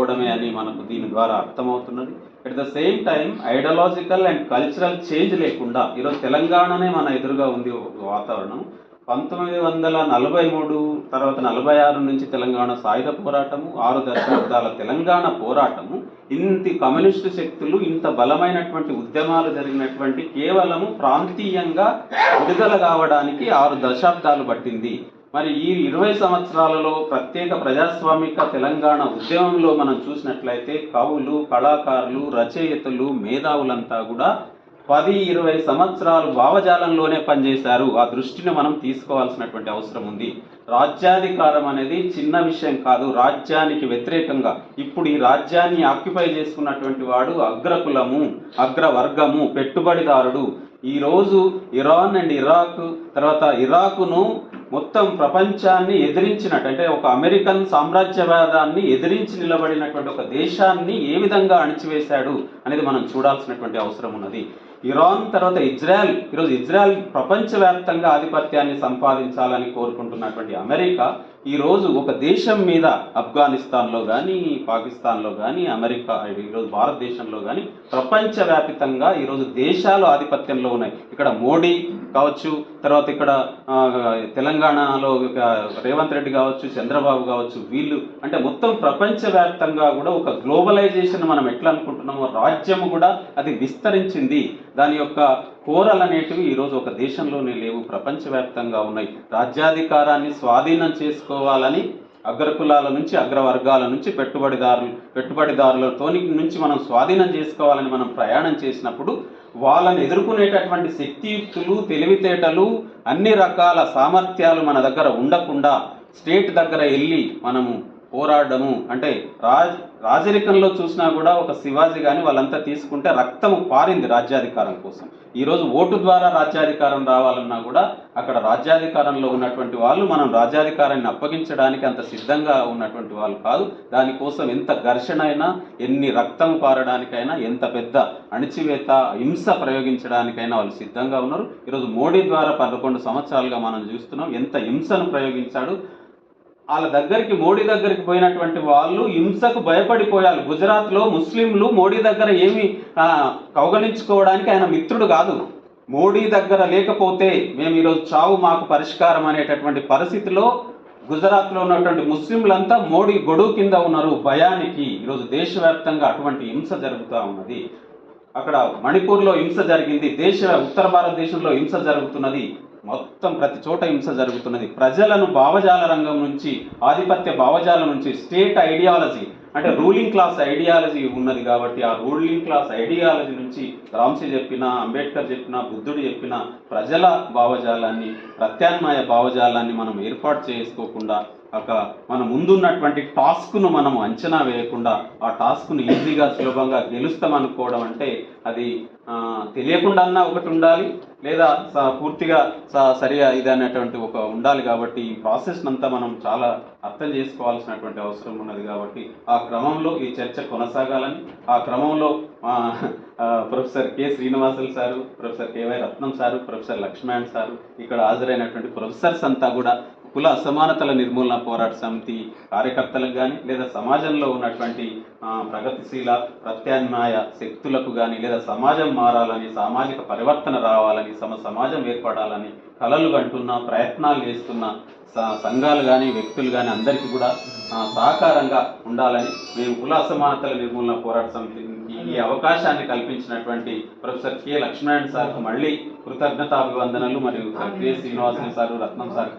పోవడమే అని మనకు దీని ద్వారా అర్థమవుతున్నది. At the same time ideological and cultural change లేకుండా ఈరోజు తెలంగాణనే మన ఎదురుగా ఉంది వాతావరణం. పంతొమ్మిది వందల నలభై మూడు తర్వాత నలభై ఆరు నుంచి తెలంగాణ సాయుధ పోరాటము ఆరు దశాబ్దాల తెలంగాణ పోరాటము ఇంత కమ్యూనిస్టు శక్తులు ఇంత బలమైనటువంటి ఉద్యమాలు జరిగినటువంటి కేవలము ప్రాంతీయంగా విడుదల కావడానికి ఆరు దశాబ్దాలు పట్టింది. మరి ఈ ఇరవై సంవత్సరాలలో ప్రత్యేక ప్రజాస్వామిక తెలంగాణ ఉద్యమంలో మనం చూసినట్లయితే కవులు కళాకారులు రచయితలు మేధావులంతా కూడా పది ఇరవై సంవత్సరాలు భావజాలంలోనే పనిచేశారు. ఆ దృష్టిని మనం తీసుకోవాల్సినటువంటి అవసరం ఉంది. రాజ్యాధికారం అనేది చిన్న విషయం కాదు రాజ్యానికి వ్యతిరేకంగా. ఇప్పుడు ఈ రాజ్యాన్ని ఆక్యుపై చేసుకున్నటువంటి వాడు అగ్రకులము అగ్రవర్గము పెట్టుబడిదారుడు. ఈరోజు ఇరాన్ అండ్ ఇరాక్ తర్వాత ఇరాకును మొత్తం ప్రపంచాన్ని ఎదిరించినట్టు అంటే ఒక అమెరికన్ సామ్రాజ్యవాదాన్ని ఎదిరించి నిలబడినటువంటి ఒక దేశాన్ని ఏ విధంగా అణిచివేశాడు అనేది మనం చూడాల్సినటువంటి అవసరం ఉన్నది. ఇరాన్ తర్వాత ఇజ్రాయెల్ ఈరోజు ఇజ్రాయెల్ ప్రపంచవ్యాప్తంగా ఆధిపత్యాన్ని సంపాదించాలని కోరుకుంటున్నటువంటి అమెరికా ఈరోజు ఒక దేశం మీద ఆఫ్ఘనిస్తాన్లో కానీ పాకిస్తాన్లో కానీ అమెరికా ఈరోజు భారతదేశంలో కానీ ప్రపంచవ్యాపితంగా ఈరోజు దేశాలు ఆధిపత్యంలో ఉన్నాయి. ఇక్కడ మోడీ కావచ్చు తర్వాత ఇక్కడ తెలంగాణలో రేవంత్ రెడ్డి కావచ్చు చంద్రబాబు కావచ్చు వీళ్ళు అంటే మొత్తం ప్రపంచవ్యాప్తంగా కూడా ఒక గ్లోబలైజేషన్ మనం ఎట్లా అనుకుంటున్నామో రాజ్యం కూడా అది విస్తరించింది. దాని యొక్క కోరలు అనేటివి ఈరోజు ఒక దేశంలోనే లేవు ప్రపంచవ్యాప్తంగా ఉన్నాయి. రాజ్యాధికారాన్ని స్వాధీనం చేసుకోవాలని అగ్రకులాల నుంచి అగ్రవర్గాల నుంచి పెట్టుబడిదారులు పెట్టుబడిదారులతో నుంచి మనం స్వాధీనం చేసుకోవాలని మనం ప్రయాణం చేసినప్పుడు వాళ్ళని ఎదుర్కొనేటటువంటి శక్తియుక్తులు తెలివితేటలు అన్ని రకాల సామర్థ్యాలు మన దగ్గర ఉండకుండా స్టేట్ దగ్గర వెళ్ళి మనము పోరాడము. అంటే రాజ్ రాజరికంలో చూసినా కూడా ఒక శివాజీ కానీ వాళ్ళంతా తీసుకుంటే రక్తము పారింది రాజ్యాధికారం కోసం. ఈరోజు ఓటు ద్వారా రాజ్యాధికారం రావాలన్నా కూడా అక్కడ రాజ్యాధికారంలో ఉన్నటువంటి వాళ్ళు మనం రాజ్యాధికారాన్ని అప్పగించడానికి అంత సిద్ధంగా ఉన్నటువంటి వాళ్ళు కాదు. దానికోసం ఎంత ఘర్షణ అయినా ఎన్ని రక్తం పారడానికైనా ఎంత పెద్ద అణిచివేత హింస ప్రయోగించడానికైనా వాళ్ళు సిద్ధంగా ఉన్నారు. ఈరోజు మోడీ ద్వారా పదకొండు సంవత్సరాలుగా మనం చూస్తున్నాం ఎంత హింసను ప్రయోగించాడు వాళ్ళ దగ్గరికి మోడీ దగ్గరికి పోయినటువంటి వాళ్ళు హింసకు భయపడిపోయారు. గుజరాత్లో ముస్లింలు మోడీ దగ్గర ఏమి కౌగలించుకోవడానికి ఆయన మిత్రుడు కాదు. మోడీ దగ్గర లేకపోతే మేము ఈరోజు చావు మాకు పరిష్కారం అనేటటువంటి పరిస్థితిలో గుజరాత్లో ఉన్నటువంటి ముస్లింలంతా మోడీ గొడుగు కింద ఉన్నారు భయానికి. ఈరోజు దేశవ్యాప్తంగా అటువంటి హింస జరుగుతూ ఉన్నది. అక్కడ మణిపూర్లో హింస జరిగింది. దేశ ఉత్తర భారతదేశంలో హింస జరుగుతున్నది. మొత్తం ప్రతి చోట హింస జరుగుతున్నది. ప్రజలను భావజాల రంగం నుంచి ఆధిపత్య భావజాల నుంచి స్టేట్ ఐడియాలజీ అంటే రూలింగ్ క్లాస్ ఐడియాలజీ ఉన్నది కాబట్టి ఆ రూలింగ్ క్లాస్ ఐడియాలజీ నుంచి రామ్సీ చెప్పిన అంబేద్కర్ చెప్పిన బుద్ధుడు చెప్పిన ప్రజల భావజాలాన్ని ప్రత్యామ్నాయ భావజాలాన్ని మనం ఏర్పాటు చేసుకోకుండా ఒక మన ముందున్నటువంటి టాస్క్ను మనం అంచనా వేయకుండా ఆ టాస్క్ను ఈజీగా సులభంగా గెలుస్తామనుకోవడం అంటే అది తెలియకుండా అన్నా ఒకటి ఉండాలి లేదా స- పూర్తిగా స- సరిగా ఇది అనేటువంటి ఒక ఉండాలి కాబట్టి ఈ ప్రాసెస్ అంతా మనం చాలా అర్థం చేసుకోవాల్సినటువంటి అవసరం ఉన్నది కాబట్టి ఆ క్రమంలో ఈ చర్చ కొనసాగాలని ఆ క్రమంలో professor K. Srinivasulu sir professor KY Ratnam sir professor Lakshman sir ఇక్కడ హాజరైనటువంటి ప్రొఫెసర్స్ అంతా కూడా కుల అసమానతల నిర్మూలన పోరాట సమితి కార్యకర్తలకు కానీ లేదా సమాజంలో ఉన్నటువంటి ప్రగతిశీల ప్రత్యామ్నాయ శక్తులకు కానీ లేదా సమాజం మారాలని సామాజిక పరివర్తన రావాలని సమ సమాజం ఏర్పడాలని కలలు కంటున్న ప్రయత్నాలు చేస్తున్న సంఘాలు కానీ వ్యక్తులు కానీ అందరికీ కూడా సహకారంగా ఉండాలని మేము కుల అసమానతల నిర్మూలన పోరాట సమితికి ఈ అవకాశాన్ని కల్పించినటువంటి ప్రొఫెసర్ కె లక్ష్మణ్ సార్కు మళ్ళీ కృతజ్ఞతాభివందనలు మరియు K Srinivasan sir Ratnam sir